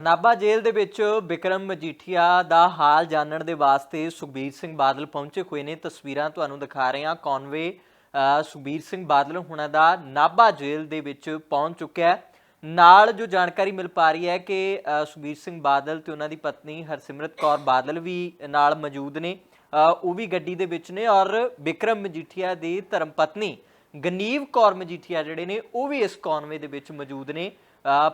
ਨਾਭਾ ਜੇਲ੍ਹ ਦੇ ਵਿੱਚ ਵਿਕਰਮ ਮਜੀਠੀਆ ਦਾ ਹਾਲ ਜਾਣਨ ਦੇ ਵਾਸਤੇ ਸੁਖਬੀਰ ਸਿੰਘ ਬਾਦਲ ਪਹੁੰਚੇ ਹੋਏ ਨੇ। ਤਸਵੀਰਾਂ ਤੁਹਾਨੂੰ ਦਿਖਾ ਰਹੇ ਹਾਂ। ਕੌਨਵੇ ਸੁਖਬੀਰ ਸਿੰਘ ਬਾਦਲ ਹੁਣਾਂ ਦਾ ਨਾਭਾ ਜੇਲ੍ਹ ਦੇ ਵਿੱਚ ਪਹੁੰਚ ਚੁੱਕਿਆ ਹੈ। ਨਾਲ ਜੋ ਜਾਣਕਾਰੀ ਮਿਲ ਪਾ ਰਹੀ ਹੈ ਕਿ ਸੁਖਬੀਰ ਸਿੰਘ ਬਾਦਲ ਤੇ ਉਹਨਾਂ ਦੀ ਪਤਨੀ ਹਰਸਿਮਰਤ ਕੌਰ ਬਾਦਲ ਵੀ ਨਾਲ ਮੌਜੂਦ ਨੇ। ਉਹ ਵੀ ਗੱਡੀ ਦੇ ਵਿੱਚ ਨੇ ਔਰ ਵਿਕਰਮ ਮਜੀਠੀਆ ਦੀ ਧਰਮ ਪਤਨੀ ਗਨੀਵ ਕੌਰ ਮਜੀਠੀਆ ਜਿਹੜੇ ਨੇ, ਉਹ ਵੀ ਇਸ ਕੌਨਵੇ ਦੇ ਵਿੱਚ ਮੌਜੂਦ ਨੇ।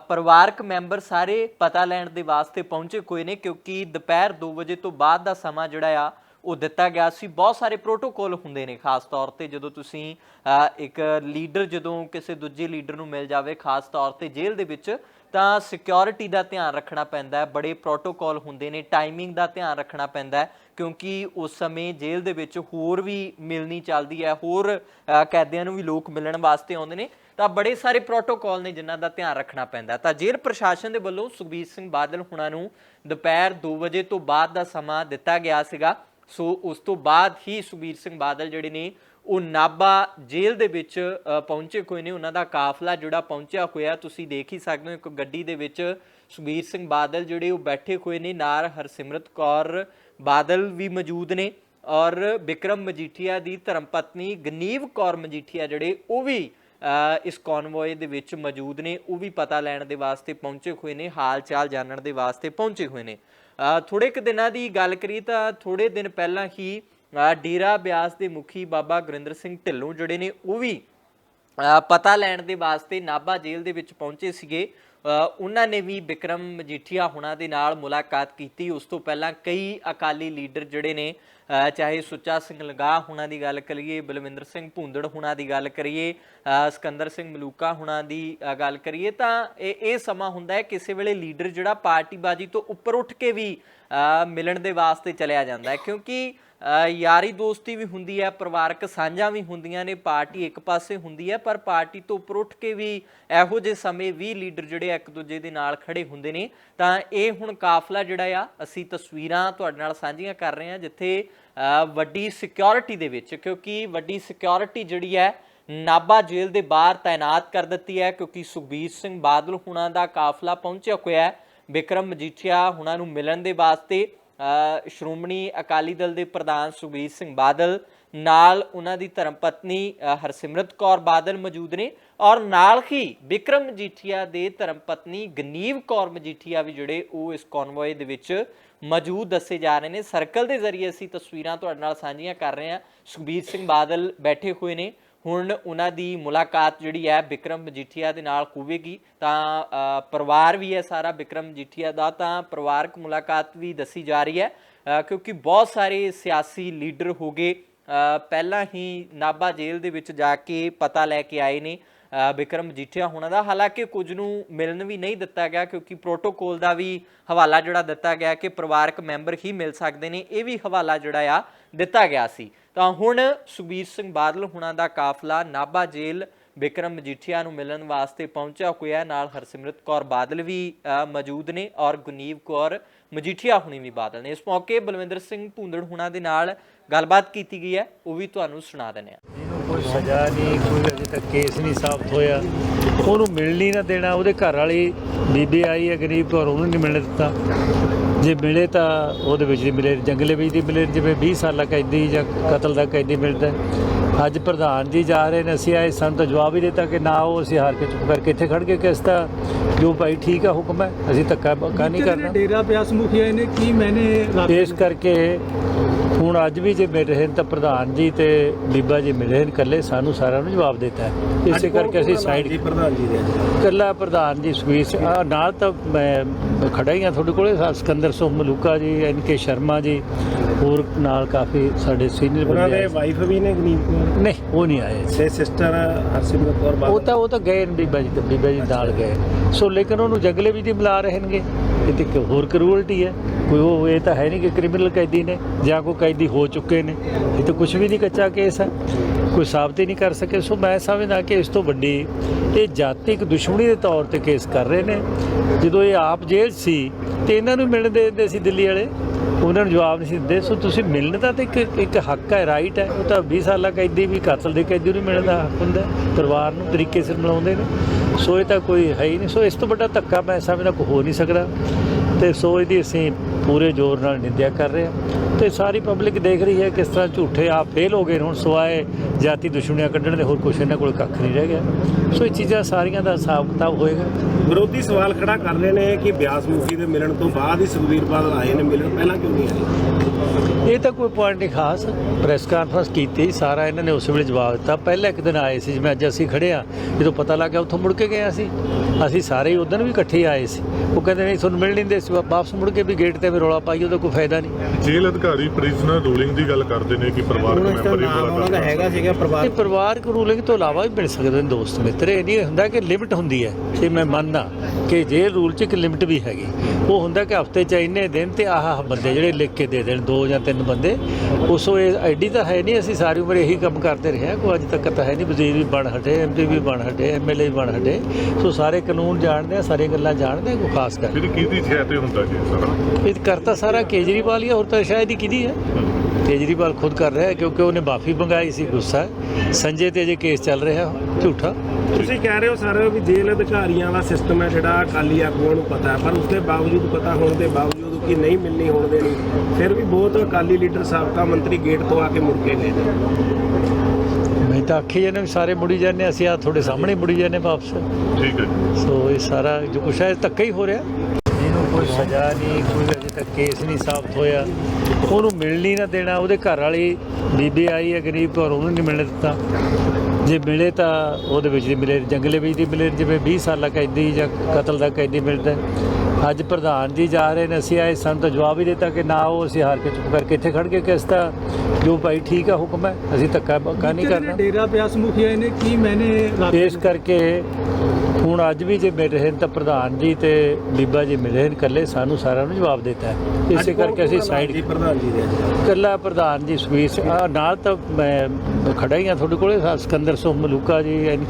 ਪਰਿਵਾਰਕ ਮੈਂਬਰ ਸਾਰੇ ਪਤਾ ਲੈਣ ਦੇ ਵਾਸਤੇ ਪਹੁੰਚੇ ਹੋਏ ਨੇ ਕਿਉਂਕਿ ਦੁਪਹਿਰ 2 ਵਜੇ ਤੋਂ ਬਾਅਦ ਦਾ ਸਮਾਂ ਜਿਹੜਾ ਆ ਉਹ ਦਿੱਤਾ ਗਿਆ ਸੀ। ਬਹੁਤ ਸਾਰੇ ਪ੍ਰੋਟੋਕੋਲ ਹੁੰਦੇ ਨੇ ਖਾਸ ਤੌਰ ਤੇ ਜਦੋਂ ਤੁਸੀਂ ਇੱਕ ਲੀਡਰ ਜਦੋਂ ਕਿਸੇ ਦੂਜੇ ਲੀਡਰ ਨੂੰ ਮਿਲ ਜਾਵੇ ਖਾਸ ਤੌਰ ਤੇ ਜੇਲ੍ਹ ਦੇ ਵਿੱਚ, ਤਾਂ ਸਿਕਿਉਰਿਟੀ ਦਾ ਧਿਆਨ ਰੱਖਣਾ ਪੈਂਦਾ ਹੈ। ਬੜੇ ਪ੍ਰੋਟੋਕੋਲ ਹੁੰਦੇ ਨੇ ਟਾਈਮਿੰਗ ਦਾ ਧਿਆਨ ਰੱਖਣਾ ਪੈਂਦਾ ਹੈ ਕਿਉਂਕਿ ਉਸ ਸਮੇਂ ਜੇਲ੍ਹ ਦੇ ਵਿੱਚ ਹੋਰ ਵੀ ਮਿਲਣੀ ਚੱਲਦੀ ਹੈ, ਹੋਰ ਕੈਦੀਆਂ ਨੂੰ ਵੀ ਲੋਕ ਮਿਲਣ ਵਾਸਤੇ ਆਉਂਦੇ ਨੇ। ਤਾਂ ਬੜੇ ਸਾਰੇ ਪ੍ਰੋਟੋਕਾਲ ਨੇ ਜਿਨ੍ਹਾਂ ਦਾ ਧਿਆਨ ਰੱਖਣਾ ਪੈਂਦਾ ਤਾਂ ਜੇਲ੍ਹ ਪ੍ਰਸ਼ਾਸਨ ਦੇ ਵੱਲੋਂ ਸੁਖਬੀਰ ਸਿੰਘ ਬਾਦਲ ਹੁਣਾਂ ਨੂੰ ਦੁਪਹਿਰ 2 ਵਜੇ ਤੋਂ ਬਾਅਦ ਦਾ ਸਮਾਂ ਦਿੱਤਾ ਗਿਆ ਸੀਗਾ। ਸੋ ਉਸ ਤੋਂ ਬਾਅਦ ਹੀ ਸੁਖਬੀਰ ਸਿੰਘ ਬਾਦਲ ਜਿਹੜੇ ਨੇ, ਉਹ ਨਾਭਾ ਜੇਲ੍ਹ ਦੇ ਵਿੱਚ ਪਹੁੰਚੇ ਹੋਏ ਨੇ। ਉਹਨਾਂ ਦਾ ਕਾਫਲਾ ਜਿਹੜਾ ਪਹੁੰਚਿਆ ਹੋਇਆ, ਤੁਸੀਂ ਦੇਖ ਹੀ ਸਕਦੇ ਹੋ, ਇੱਕ ਗੱਡੀ ਦੇ ਵਿੱਚ ਸੁਖਬੀਰ ਸਿੰਘ ਬਾਦਲ ਜਿਹੜੇ ਉਹ ਬੈਠੇ ਹੋਏ ਨੇ। ਨਾਲ ਹਰਸਿਮਰਤ ਕੌਰ ਬਾਦਲ ਵੀ ਮੌਜੂਦ ਨੇ ਔਰ ਵਿਕਰਮ ਮਜੀਠੀਆ ਦੀ ਧਰਮ ਪਤਨੀ ਗਨੀਵ ਕੌਰ ਮਜੀਠੀਆ ਜਿਹੜੇ, ਉਹ ਵੀ ਇਸ ਕਨਵੋਏ ਦੇ ਵਿੱਚ ਮੌਜੂਦ ਨੇ। ਉਹ ਵੀ ਪਤਾ ਲੈਣ ਦੇ ਵਾਸਤੇ ਪਹੁੰਚੇ ਹੋਏ ਨੇ ਹਾਲ ਚਾਲ ਜਾਣਨ ਦੇ ਵਾਸਤੇ ਪਹੁੰਚੇ ਹੋਏ ਨੇ। ਥੋੜੇ ਕੁ ਦਿਨਾਂ ਦੀ ਗੱਲ ਕਰੀ ਤਾਂ ਥੋੜੇ ਦਿਨ ਪਹਿਲਾਂ ਹੀ ਅ, ਡੇਰਾ ਬਿਆਸ ਦੇ ਮੁਖੀ ਬਾਬਾ ਗੁਰਿੰਦਰ ਸਿੰਘ ਢਿੱਲੋਂ ਜਿਹੜੇ ਨੇ ਉਹ ਵੀ ਅ, ਪਤਾ ਲੈਣ ਦੇ ਵਾਸਤੇ ਨਾਭਾ ਜੇਲ੍ਹ ਦੇ ਵਿੱਚ ਪਹੁੰਚੇ ਸੀਗੇ। ਉਹਨਾਂ ਨੇ ਵੀ ਵਿਕਰਮ ਮਜੀਠੀਆ ਹੁਣਾਂ ਦੇ ਨਾਲ ਮੁਲਾਕਾਤ ਕੀਤੀ। ਉਸ ਤੋਂ ਪਹਿਲਾਂ ਕਈ ਅਕਾਲੀ ਲੀਡਰ ਜਿਹੜੇ ਨੇ ਚਾਹੇ ਸੁੱਚਾ ਸਿੰਘ ਲਗਾ ਹੁਣਾਂ ਦੀ ਗੱਲ ਕਰੀਏ ਬਲਵਿੰਦਰ ਸਿੰਘ ਭੁੰਦੜ ਹੁਣਾਂ ਦੀ ਗੱਲ ਕਰੀਏ ਅ, ਸਿਕੰਦਰ ਸਿੰਘ ਮਲੂਕਾ ਹੁਣਾਂ ਦੀ ਗੱਲ ਕਰੀਏ ਤਾਂ ਇਹ ਇਹ ਸਮਾਂ ਹੁੰਦਾ ਹੈ ਕਿਸੇ ਵੇਲੇ ਲੀਡਰ ਜਿਹੜਾ ਪਾਰਟੀਬਾਜ਼ੀ ਤੋਂ ਉੱਪਰ ਉੱਠ ਕੇ ਵੀ ਮਿਲਣ ਦੇ ਵਾਸਤੇ ਚਲਿਆ ਜਾਂਦਾ ਹੈ। ਕਿਉਂਕਿ ਯਾਰੀ ਦੋਸਤੀ ਵੀ ਹੁੰਦੀ ਹੈ, ਪਰਿਵਾਰਕ ਸਾਂਝਾਂ ਵੀ ਹੁੰਦੀਆਂ ਨੇ, ਪਾਰਟੀ ਇੱਕ ਪਾਸੇ ਹੁੰਦੀ ਹੈ, ਪਰ ਪਾਰਟੀ ਤੋਂ ਉੱਪਰ ਉੱਠ ਕੇ ਵੀ ਇਹੋ ਜਿਹੇ ਸਮੇਂ ਵੀ ਲੀਡਰ ਜਿਹੜੇ ਇੱਕ ਦੂਜੇ ਦੇ ਨਾਲ ਖੜੇ ਹੁੰਦੇ ਨੇ। ਤਾਂ ਇਹ ਹੁਣ ਕਾਫਲਾ ਜਿਹੜਾ ਆ, ਅਸੀਂ ਤਸਵੀਰਾਂ ਤੁਹਾਡੇ ਨਾਲ ਸਾਂਝੀਆਂ ਕਰ ਰਹੇ ਹਾਂ, ਜਿੱਥੇ ਵੱਡੀ ਸਿਕਿਉਰਿਟੀ ਦੇ ਵਿੱਚ, ਕਿਉਂਕਿ ਵੱਡੀ ਸਿਕਿਉਰਿਟੀ ਜਿਹੜੀ ਹੈ, ਨਾਭਾ ਜੇਲ੍ਹ ਦੇ ਬਾਹਰ ਤਾਇਨਾਤ ਕਰ ਦਿੱਤੀ ਹੈ, ਕਿਉਂਕਿ ਸੁਖਬੀਰ ਸਿੰਘ ਬਾਦਲ ਹੁਣਾਂ ਦਾ ਕਾਫਲਾ ਪਹੁੰਚਿਆ ਹੋਇਆ ਹੈ। ਵਿਕਰਮ ਮਜੀਠੀਆ ਹੁਣਾਂ ਨੂੰ ਮਿਲਣ ਦੇ ਵਾਸਤੇ ਸ਼੍ਰੋਮਣੀ ਅਕਾਲੀ ਦਲ ਦੇ ਪ੍ਰਧਾਨ ਸੁਖਬੀਰ ਸਿੰਘ ਬਾਦਲ, ਨਾਲ ਉਹਨਾਂ ਦੀ ਧਰਮ ਪਤਨੀ ਹਰਸਿਮਰਤ ਕੌਰ ਬਾਦਲ ਮੌਜੂਦ ਨੇ ਔਰ ਨਾਲ ਹੀ ਵਿਕਰਮ ਮਜੀਠੀਆ ਦੇ ਧਰਮ ਪਤਨੀ ਗਨੀਵ ਕੌਰ ਮਜੀਠੀਆ ਵੀ ਜਿਹੜੇ ਉਹ ਇਸ ਕਨਵੋਏ ਦੇ ਵਿੱਚ ਮੌਜੂਦ ਦੱਸੇ ਜਾ ਰਹੇ ਨੇ। ਸਰਕਲ ਦੇ ਜ਼ਰੀਏ ਅਸੀਂ ਤਸਵੀਰਾਂ ਤੁਹਾਡੇ ਨਾਲ ਸਾਂਝੀਆਂ ਕਰ ਰਹੇ ਹਾਂ। ਸੁਖਬੀਰ ਸਿੰਘ ਬਾਦਲ ਬੈਠੇ ਹੋਏ ਨੇ। ਹੁਣ ਉਹਨਾਂ ਦੀ ਮੁਲਾਕਾਤ ਜਿਹੜੀ ਹੈ ਵਿਕਰਮ ਮਜੀਠੀਆ ਦੇ ਨਾਲ ਹੋਵੇਗੀ। ਤਾਂ ਪਰਿਵਾਰ ਵੀ ਹੈ ਸਾਰਾ ਵਿਕਰਮ ਮਜੀਠੀਆ ਦਾ ਤਾਂ ਪਰਿਵਾਰਕ ਮੁਲਾਕਾਤ ਵੀ ਦੱਸੀ ਜਾ ਰਹੀ ਹੈ। ਕਿਉਂਕਿ ਬਹੁਤ ਸਾਰੇ ਸਿਆਸੀ ਲੀਡਰ ਹੋ ਗਏ। ਪਹਿਲਾਂ ਹੀ ਨਾਭਾ ਜੇਲ੍ਹ ਦੇ ਵਿੱਚ ਜਾ ਕੇ ਪਤਾ ਲੈ ਕੇ ਆਏ ਨੇ ਅ, ਵਿਕਰਮ ਮਜੀਠੀਆ ਹੋਣਾ ਦਾ। ਹਾਲਾਂਕਿ ਕੁਝ ਨੂੰ ਮਿਲਣ ਵੀ ਨਹੀਂ ਦਿੱਤਾ ਗਿਆ ਕਿਉਂਕਿ ਪ੍ਰੋਟੋਕੋਲ ਦਾ ਵੀ ਹਵਾਲਾ ਜਿਹੜਾ ਦਿੱਤਾ ਗਿਆ ਕਿ ਪਰਿਵਾਰਕ ਮੈਂਬਰ ਹੀ ਮਿਲ ਸਕਦੇ ਨੇ। ਇਹ ਵੀ ਹਵਾਲਾ ਜਿਹੜਾ ਆ ਦਿੱਤਾ ਗਿਆ ਸੀ। ਤਾਂ ਹੁਣ ਸੁਖਬੀਰ ਸਿੰਘ ਬਾਦਲ ਹੁਣਾਂ ਦਾ ਕਾਫਲਾ ਨਾਭਾ ਜੇਲ੍ਹ ਵਿਕਰਮ ਮਜੀਠੀਆ ਨੂੰ ਮਿਲਣ ਵਾਸਤੇ ਪਹੁੰਚਿਆ ਹੋਇਆ। ਨਾਲ ਹਰਸਿਮਰਤ ਕੌਰ ਬਾਦਲ ਵੀ ਮੌਜੂਦ ਨੇ ਔਰ ਗੁਨੀਵ ਕੌਰ ਮਜੀਠੀਆ ਹੁਣੀ ਵੀ ਬਾਦਲ ਨੇ। ਇਸ ਮੌਕੇ ਬਲਵਿੰਦਰ ਸਿੰਘ ਭੁੰਦੜ ਹੁਣਾਂ ਦੇ ਨਾਲ ਗੱਲਬਾਤ ਕੀਤੀ ਗਈ ਹੈ। ਉਹ ਵੀ ਤੁਹਾਨੂੰ ਸੁਣਾ ਦਿੰਦੇ ਹਾਂ। ਕੋਈ ਸਜ਼ਾ ਨਹੀਂ, ਕੋਈ ਅਜੇ ਤੱਕ ਕੇਸ ਨਹੀਂ ਸਾਬਤ ਹੋਇਆ। ਉਹਨੂੰ ਮਿਲਣੀ ਨਾ ਦੇਣਾ। ਉਹਦੇ ਘਰ ਵਾਲੀ ਬੀਬੀ ਆਈ ਹੈ ਗਰੀਬ ਕੌਰ। ਉਹਨੂੰ ਨਹੀਂ ਮਿਲਣ ਦਿੱਤਾ। ਜੇ ਮਿਲੇ ਤਾਂ ਉਹਦੇ ਵਿੱਚ ਦੀ ਮਿਲੇ ਜੰਗਲੇ ਵਿੱਚ ਦੀ ਮਿਲੇ ਜਿਵੇਂ 20 ਸਾਲਾ ਕੈਦੀ ਜਾਂ ਕਤਲ ਦਾ ਕੈਦੀ ਮਿਲਦਾ। ਅੱਜ ਪ੍ਰਧਾਨ ਜੀ ਜਾ ਰਹੇ ਨੇ ਅਸੀਂ ਆਏ ਸਾਨੂੰ ਤਾਂ ਜਵਾਬ ਹੀ ਦਿੱਤਾ ਕਿ ਨਾ ਉਹ ਅਸੀਂ ਹਾਰ ਕੇ ਚੁੱਪ ਕਰਕੇ ਇੱਥੇ ਖੜ ਕੇ ਕਿਸ ਦਾ ਜੋ ਭਾਈ ਠੀਕ ਹੈ ਹੁਕਮ ਹੈ ਅਸੀਂ ਧੱਕਾ ਬੱਕਾ ਨਹੀਂ ਕਰਨਾ ਡੇਰਾ ਬਿਆਸ ਮੁਖੀਆ ਨੇ ਕੀ ਮੈਨੇ ਇਸ ਕਰਕੇ ਹੁਣ ਅੱਜ ਵੀ ਜੇ ਮਿਲ ਰਹੇ ਨੇ ਤਾਂ ਪ੍ਰਧਾਨ ਜੀ ਤੇ ਬੀਬਾ ਜੀ ਮਿਲੇ ਨੇ ਇਕੱਲੇ ਸਾਨੂੰ ਸਾਰਿਆਂ ਨੂੰ ਜਵਾਬ ਦਿੱਤਾ ਇਸੇ ਕਰਕੇ ਅਸੀਂ ਸਾਈਡ ਪ੍ਰਧਾਨ ਜੀ ਦੇ? ਇਕੱਲਾ ਪ੍ਰਧਾਨ ਜੀ ਆਹ ਨਾਲ ਤਾਂ ਮੈਂ ਖੜਾ ਹੀ ਆ ਤੁਹਾਡੇ ਕੋਲੇ ਸਾ- ਸਿਕੰਦਰ ਸਿੰਘ ਮਲੂਕਾ ਜੀ ਐਨ ਕੇ ਸ਼ਰਮਾ ਜੀ ਹੋਰ ਨਾਲ ਕਾਫੀ ਸਾਡੇ ਸੀਨੀਅਰ ਉਹਨਾਂ ਬੰਦੇ ਦੇ ਆਏ। ਵਾਈਫ ਵੀ ਨੇ ਗਨੀਤ ਨਹੀਂ ਉਹ ਨਹੀਂ ਆਏ। ਤੇ ਸਿਸਟਰ ਹਰਸਿਮਰਤ ਕੌਰ ਉਹ ਬਾਦਲ ਤਾਂ ਉਹ ਤਾਂ ਗਏ ਨੇ ਬੀਬਾ ਜੀ ਤੇ ਬੀਬਾ ਜੀ ਨਾਲ ਗਏ ਸੋ ਲੇਕਿਨ ਉਹਨੂੰ ਜੰਗਲੇ ਵੀ ਦੀ ਮਿਲਾ ਰਹਿਣਗੇ ਇਹ ਤੇ ਹੋਰ ਕਰੂਅਲਟੀ ਹੈ। ਕੋਈ ਉਹ ਇਹ ਤਾਂ ਹੈ ਨਹੀਂ ਕਿ ਕ੍ਰਿਮੀਨਲ ਕੈਦੀ ਨੇ ਜਾਂ ਕੋਈ ਕੈਦੀ ਹੋ ਚੁੱਕੇ ਨੇ। ਇਹ ਤਾਂ ਕੁਝ ਵੀ ਨਹੀਂ ਕੱਚਾ ਕੇਸ ਹੈ। ਕੋਈ ਸਾਬਤ ਹੀ ਨਹੀਂ ਕਰ ਸਕੇ। ਸੋ ਮੈਂ ਸਮਝਦਾ ਕਿ ਇਸ ਤੋਂ ਵੱਡੀ ਇਹ ਜਾਤਿਕ ਦੁਸ਼ਮਣੀ ਦੇ ਤੌਰ ਤੇ ਕੇਸ ਕਰ ਰਹੇ ਨੇ। ਜਦੋਂ ਇਹ ਆਪ ਜੇਲ੍ਹ 'ਚ ਸੀ, ਤੇ ਇਹਨਾਂ ਨੂੰ ਮਿਲਣ ਦੇ ਦਿੰਦੇ ਸੀ ਦਿੱਲੀ ਵਾਲੇ। ਉਹਨਾਂ ਨੂੰ ਜਵਾਬ ਨਹੀਂ ਸੀ ਦਿੰਦੇ। ਸੋ ਤੁਸੀਂ ਮਿਲਣ ਦਾ ਤਾਂ ਇੱਕ ਇੱਕ ਹੱਕ ਹੈ ਰਾਈਟ ਹੈ। ਉਹ ਤਾਂ 20 ਸਾਲਾਂ ਕੈਦੀ ਵੀ ਕਾਤਲ ਦੇ ਕੈਦੀ ਨੂੰ ਮਿਲਣ ਦਾ ਹੱਕ ਹੁੰਦਾ ਪਰਿਵਾਰ ਨੂੰ ਤਰੀਕੇ ਸਿਰ ਮਿਲਾਉਂਦੇ ਨੇ। ਸੋ ਇਹ ਤਾਂ ਕੋਈ ਹੈ ਹੀ ਨਹੀਂ। ਸੋ ਇਸ ਤੋਂ ਵੱਡਾ ਧੱਕਾ ਮੈਂ ਸਮਝਦਾ ਕੋਈ ਹੋ ਨਹੀਂ ਸਕਦਾ। ਤੇ ਸੋ ਇਹਦੀ ਅਸੀਂ ਪੂਰੇ ਜ਼ੋਰ ਨਾਲ ਨਿੰਦਿਆ ਕਰ ਰਹੇ ਹਾਂ ਤੇ ਸਾਰੀ ਪਬਲਿਕ ਦੇਖ ਰਹੀ ਹੈ ਕਿਸ ਤਰ੍ਹਾਂ ਝੂਠੇ ਆਪ ਫੇਲ ਹੋ ਗਏ ਹੁਣ ਸਵਾਏ ਜਾਤੀ ਦੁਸ਼ਮਣੀਆਂ ਕੱਢਣ ਦੇ ਹੋਰ ਕੁਛ ਇਹਨਾਂ ਕੋਲ ਕੱਖ ਨਹੀਂ ਰਹਿ ਗਿਆ। ਸੋ ਇਹ ਚੀਜ਼ਾਂ ਸਾਰੀਆਂ ਦਾ ਹਿਸਾਬ ਕਿਤਾਬ ਹੋਏਗਾ। ਵਿਰੋਧੀ ਸਵਾਲ ਖੜਾ ਕਰ ਰਹੇ ਨੇ ਕਿ ਬਿਆਸ ਮੁਖੀ ਦੇ ਮਿਲਣ ਤੋਂ ਬਾਅਦ ਹੀ ਸੁਖਬੀਰ ਬਾਦਲ ਆਏ ਨੇ ਮਿਲਣ, ਪਹਿਲਾਂ ਕਿਉਂ ਨਹੀਂ ਆਏ? ਇਹ ਤਾਂ ਕੋਈ ਪੁਆਇੰਟ ਨਹੀਂ ਖਾਸ। ਪ੍ਰੈਸ ਕਾਨਫਰੰਸ ਕੀਤੀ ਸਾਰਾ ਇਹਨਾਂ ਨੇ ਉਸ ਵੇਲੇ ਜਵਾਬ ਦਿੱਤਾ। ਪਹਿਲਾਂ ਇੱਕ ਦਿਨ ਆਏ ਸੀ ਜਿਵੇਂ ਅੱਜ ਅਸੀਂ ਖੜੇ ਆ ਜਦੋਂ ਪਤਾ ਲੱਗਾ ਉੱਥੋਂ ਮੁੜ ਕੇ ਗਏ ਅਸੀਂ। ਅਸੀਂ ਸਾਰੇ ਹੀ ਉਦੋਂ ਵੀ ਇਕੱਠੇ ਆਏ ਸੀ। ਉਹ ਕਹਿੰਦੇ ਨਹੀਂ ਤੁਹਾਨੂੰ ਮਿਲ ਨਹੀਂ ਦੇ ਸੀ ਵਾਪਸ ਮੁੜ ਕੇ ਵੀ ਗੇਟ ਤੇ ਵੀ ਰੌਲਾ ਪਾਈ ਉਹਦਾ ਕੋਈ ਫਾਇਦਾ ਨਹੀਂ। ਜੇਲ੍ਹ ਅਧਿਕਾਰੀ ਪ੍ਰਿਜ਼ਨਰ ਰੂਲਿੰਗ ਦੀ ਗੱਲ ਕਰਦੇ ਨੇ ਕਿ ਪਰਿਵਾਰਕ ਮੈਂਬਰ ਹੀ ਮੁਲਾਕਾਤ ਕਰ ਹੈਗਾ ਸੀਗਾ ਪਰਿਵਾਰ ਇਹ ਪਰਿਵਾਰਕ ਰੂਲਿੰਗ ਤੋਂ ਇਲਾਵਾ ਵੀ ਮਿਲ ਸਕਦੇ ਨੇ ਦੋਸਤ ਮਿੱਤਰ। ਇਹ ਨਹੀਂ ਹੁੰਦਾ ਕਿ ਲਿਮਿਟ ਹੁੰਦੀ ਹੈ ਇਹ ਮੈਂ ਮੰਨਦਾ ਕਿ ਜੇਲ੍ਹ ਰੂਲ 'ਚ ਇੱਕ ਲਿਮਿਟ ਵੀ ਹੈਗੀ। ਉਹ ਹੁੰਦਾ ਕਿ ਹਫ਼ਤੇ 'ਚ ਇੰਨੇ ਦਿਨ ਤੇ ਆਹ ਬੰਦੇ ਜਿਹੜੇ ਲਿਖ ਕੇ ਦੇ ਦੇਣ ਦੋ ਜਾਂ ਤਿੰਨ ਬੰਦੇ ਉਸੋ ਇਹ ਆਈਡੀ ਤਾਂ ਹੈ ਨਹੀਂ ਅਸੀਂ ਸਾਰੀ ਉਮਰ ਇਹੀ ਕੰਮ ਕਰਦੇ ਰਹੇ ਹਾਂ ਕੋਈ ਅੱਜ ਤੱਕ ਤਾਂ ਹੈ ਨਹੀਂ ਵਜ਼ੀਰ ਵੀ ਬਣ ਹਟੇ ਐਮਪੀ ਵੀ ਬਣ ਹਟੇ ਐਮਐਲਏ ਵੀ ਬਣ ਹਟੇ ਸੋ ਸਾਰੇ ਕਾਨੂੰਨ ਜਾਣਦੇ ਆ ਸਾਰੀਆਂ ਗੱਲਾਂ ਜਾਣਦੇ ਆ ਕੋਈ ਖਾਸ ਕਰ ਫਿਰ ਕਿਹਦੀ ਛੇ ਤੇ ਹੁੰਦਾ ਜੀ ਸਾਰਾ? ਇਹ ਕਰਤਾ ਸਾਰਾ ਕੇਜਰੀਵਾਲ ਹੀ ਆ, ਹੋਰ ਤਾਂ ਸ਼ਾਇਦ ਹੀ ਕਿਹਦੀ ਹੈ। ਕੇਜਰੀਵਾਲ ਖੁਦ ਕਰ ਰਿਹਾ ਹੈ ਕਿਉਂਕਿ ਉਹਨੇ ਮਾਫੀ ਮੰਗਾਈ ਸੀ ਗੁੱਸਾ। ਸੰਜੇ ਤੇ ਜੇ ਕੇਸ ਚੱਲ ਰਿਹਾ ਝੂਠਾ। ਤੁਸੀਂ ਕਹਿ ਰਹੇ ਹੋ ਸਰ ਵੀ ਜੇਲ੍ਹ ਅਧਿਕਾਰੀਆਂ ਦਾ ਸਿਸਟਮ ਹੈ ਜਿਹੜਾ ਅਕਾਲੀ ਆਗੂਆਂ ਨੂੰ ਪਤਾ ਹੈ ਪਰ ਉਸ ਦੇ ਬਾਵਜੂਦ ਪਤਾ ਹੋਣ ਦੇ ਬਾਵਜੂਦ ਕਿ ਨਹੀਂ ਮਿਲਣੀ ਹੋਣ ਦੇਣੀ ਫਿਰ ਵੀ ਬਹੁਤ ਅਕਾਲੀ ਲੀਡਰ ਸਾਬਕਾ ਮੰਤਰੀ ਗੇਟ ਤੋਂ ਆ ਕੇ ਮੁੜ ਕੇ ਗਏ ਨੇ। ਮੈਂ ਤਾਂ ਆਖੀ ਜਾਂਦੇ ਵੀ ਸਾਰੇ ਮੁੜੀ ਜਾਂਦੇ ਅਸੀਂ ਆ ਤੁਹਾਡੇ ਸਾਹਮਣੇ ਮੁੜੀ ਜਾਂਦੇ ਵਾਪਸ। ਠੀਕ ਹੈ ਸੋ ਇਹ ਸਾਰਾ ਜੋ ਕੁਛ ਹੈ ਧੱਕਾ ਹੀ ਹੋ ਰਿਹਾ। ਇਹਨੂੰ ਕੋਈ ਸਜ਼ਾ ਨਹੀਂ ਕੋਈ ਅਜੇ ਤੱਕ ਕੇਸ ਨਹੀਂ ਸਾਬਤ ਹੋਇਆ। ਉਹਨੂੰ ਮਿਲਣ ਨਾ ਦੇਣਾ ਉਹਦੇ ਘਰ ਵਾਲੀ ਬੀਬੀ ਆਈ ਹੈ ਗਰੀਬ ਘਰ ਉਹਨੂੰ ਨਹੀਂ ਮਿਲਣ ਦਿੱਤਾ। ਜੇ ਮਿਲੇ ਤਾਂ ਉਹਦੇ ਵਿੱਚ ਦੀ ਮਿਲੇ ਜੰਗਲੇ ਵਿੱਚ ਦੀ ਮਿਲੇ ਜਿਵੇਂ 20 ਸਾਲਾ ਕੈਦੀ ਜਾਂ ਕਤਲ ਦਾ ਕੈਦੀ ਮਿਲਦਾ। ਅੱਜ ਪ੍ਰਧਾਨ ਜੀ ਜਾ ਰਹੇ ਨੇ ਅਸੀਂ ਆਏ ਸਾਨੂੰ ਤਾਂ ਜਵਾਬ ਹੀ ਦਿੱਤਾ ਕਿ ਨਾ ਉਹ ਅਸੀਂ ਹਾਰ ਕੇ ਚੁੱਪ ਕਰਕੇ ਇੱਥੇ ਖੜ ਕੇ ਕਿਸ ਦਾ ਜੋ ਭਾਈ ਠੀਕ ਹੈ ਹੁਕਮ ਹੈ ਅਸੀਂ ਧੱਕਾ ਬੱਕਾ ਨਹੀਂ ਕਰਨਾ। ਡੇਰਾ ਬਿਆਸ ਮੁਖੀਆ ਨੇ ਕੀ ਮੈਨੇ ਇਸ ਕਰਕੇ ਹੁਣ ਅੱਜ ਵੀ ਜੇ ਮਿਲ ਰਹੇ ਨੇ ਤਾਂ ਪ੍ਰਧਾਨ ਜੀ ਤੇ ਬੀਬਾ ਜੀ ਮਿਲੇ ਨੇ ਇਕੱਲੇ ਸਾਨੂੰ ਸਾਰਿਆਂ ਨੂੰ ਜਵਾਬ ਦਿੱਤਾ ਹੈ। ਇਸੇ ਕਰਕੇ ਅਸੀਂ ਸਾਈਡ ਜੀ ਪ੍ਰਧਾਨ ਜੀ ਦੇ ਇਕੱਲਾ ਪ੍ਰਧਾਨ ਜੀ ਆਹ ਨਾਲ ਤਾਂ ਮੈਂ ਖੜਾ ਹੀ ਹਾਂ ਤੁਹਾਡੇ ਕੋਲੇ ਸਿਕੰਦਰ ਸਿੰਘ ਮਲੂਕਾ ਜੀ ਐਨ